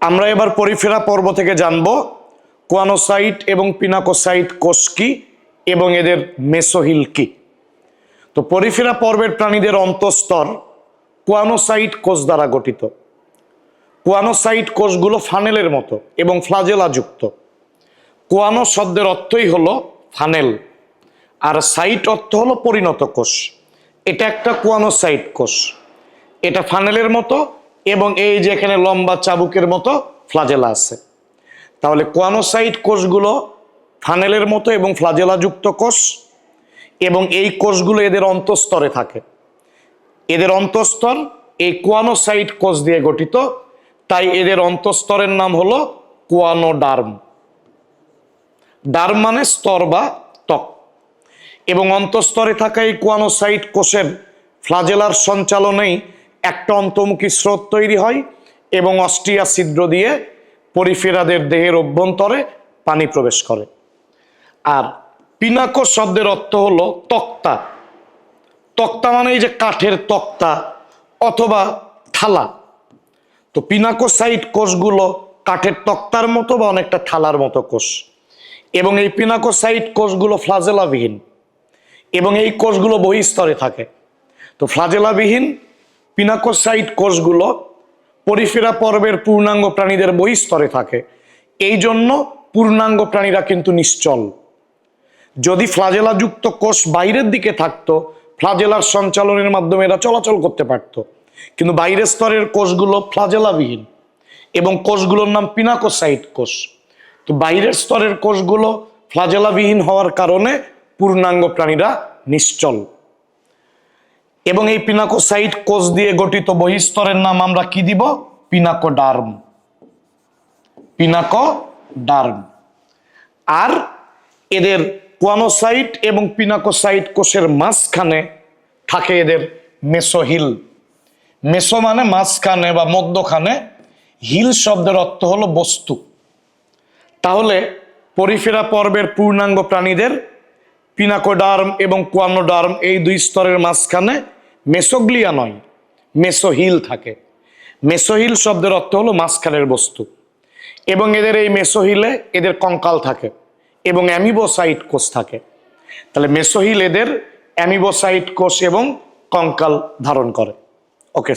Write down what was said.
আমরা এবার পরিফেরা পর্ব থেকে জানব কোয়ানোসাইট এবং পিনাকোসাইট কোষ কি এবং এদের মেসোহিল কি। তো পরিফেরা পর্বের প্রাণীদের অন্তঃস্তর কোয়ানোসাইট কোষ দ্বারা গঠিত। কোয়ানোসাইট কোষগুলো ফানেলের মতো এবং ফ্লাজেলাযুক্ত কোয়ানো শব্দের অর্থই হলো ফানেল। আর সাইট অর্থ হলো পরিণত কোষ। এটা একটা কোয়ানোসাইট কোষ। এটা ফানেলের মতো এবং এই যে এখানে লম্বা চাবুকের মতো ফ্লাজেলা আছে। তাহলে কোয়ানোসাইট কোষগুলো ফানেলের মতো এবং ফ্লাজেলাযুক্ত কোষ এবং এই কোষগুলো এদের অন্তঃস্তরে থাকে। এদের অন্তঃস্তর এই কোয়ানোসাইট কোষ দিয়ে গঠিত, তাই এদের অন্তঃস্তরের নাম হলো কোয়ানোডার্ম। ডার্ম মানে স্তর বা ত্বক। এবং অন্তঃস্তরে থাকা এই কোয়ানোসাইট কোষের ফ্লাজেলার সঞ্চালনেই একটা অন্তর্মুখী স্রোত তৈরি হয় এবং অস্ট্রিয়া ছিদ্র দিয়ে পরিফেরাদের দেহের অভ্যন্তরে পানি প্রবেশ করে। আর পিনাকো শব্দের অর্থ হলো তক্তা। তক্তা মানে এই যে কাঠের তক্তা অথবা থালা। তো পিনাকোসাইট কোষগুলো কাঠের তক্তার মতো বা অনেকটা থালার মতো কোষ। এবং এই পিনাকোসাইট কোষগুলো ফ্লাজেলাবিহীন। এবং এই কোষগুলো বহিস্তরে থাকে। তো ফ্লাজেলাবিহীন পিনাকোসাইট কোষগুলো পরিফেরা পর্বের পূর্ণাঙ্গ প্রাণীদের বহিস্তরে থাকে। এই জন্য পূর্ণাঙ্গ প্রাণীরা কিন্তু নিশ্চল। যদি ফ্লাজেলাযুক্ত কোষ বাইরের দিকে থাকতো, ফ্লাজেলার সঞ্চালনের মাধ্যমে এরা চলাচল করতে পারত। কিন্তু বাইরের স্তরের কোষগুলো ফ্লাজেলাবিহীন এবং কোষগুলোর নাম পিনাকোসাইট কোষ। তো বাইরের স্তরের কোষগুলো ফ্লাজেলাবিহীন হওয়ার কারণে পূর্ণাঙ্গ প্রাণীরা নিশ্চল। এবং এই পিনাকোসাইট কোষ দিয়ে গঠিত বহিস্তরের নাম আমরা কি দিব? পিনাকোডার্ম। পিনাকোডার্ম। আর এদের কোয়ানোসাইট এবং পিনাকোসাইট কোষের মাঝখানে থাকে এদের মেসোহিল। মেসো মানে মাঝখানে বা মধ্যখানে। হিল শব্দের অর্থ হলো বস্তু। তাহলে পরিফেরা পর্বের পূর্ণাঙ্গ প্রাণীদের পিনাকোডার্ম এবং কোয়ানোডার্ম এই দুই স্তরের মাঝখানে মেসোগ্লিয়া নয়, মেসোহিল থাকে। মেসোহিল শব্দের অর্থ হলো মাঝখানের বস্তু। এবং এদের এই মেসোহিলে এদের কঙ্কাল থাকে এবং অ্যামিবোসাইট কোষ থাকে। তাহলে মেসোহিল এদের অ্যামিবোসাইট কোষ এবং কঙ্কাল ধারণ করে। ওকে